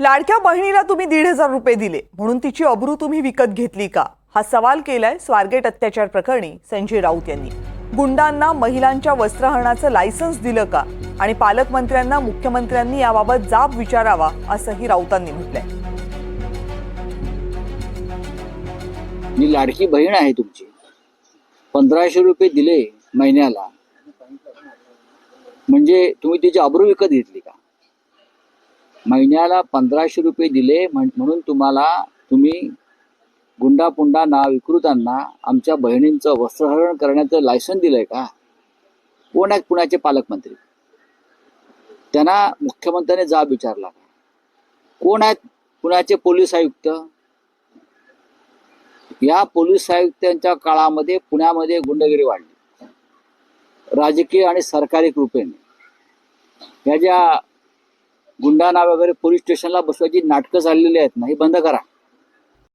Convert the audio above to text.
लाडक्या बहिणीला तुम्ही दीड हजार रुपये दिले. म्हणून तिची अब्रू तुम्ही विकत घेतली का? हा सवाल केलाय स्वारगेट अत्याचार प्रकरणी संजय राऊत यांनी. गुंडांना महिलांच्या वस्त्रहरणाचं लायसन्स दिलं का? आणि पालकमंत्र्यांना मुख्यमंत्र्यांनी याबाबत जाब विचारावा असंही राऊतांनी म्हटलंय. मी लाडकी बहीण आहे तुमची. पंधराशे रुपये दिले महिन्याला. म्हणजे तुम्ही तिची अब्रू विकत घेतली का? महिन्याला पंधराशे रुपये दिले म्हण- म्हणून तुम्हाला तुम्ही गुंडापुंडा नाव विकृतांना आमच्या बहिणींचं वस्त्रहरण करण्याचं लायसन दिलंय का? कोण आहेत पुण्याचे पालकमंत्री? त्यांना मुख्यमंत्र्याने जाब विचारला. का कोण आहेत पुण्याचे पोलीस आयुक्त? या पोलीस आयुक्तांच्या काळामध्ये पुण्यामध्ये गुंडगिरी वाढली. राजकीय आणि सरकारी कृपेने. या ज्या गुंडांना वगैरे पोलीस स्टेशनला बसवायची नाटकं चाललेली आहेत ना हे बंद करा.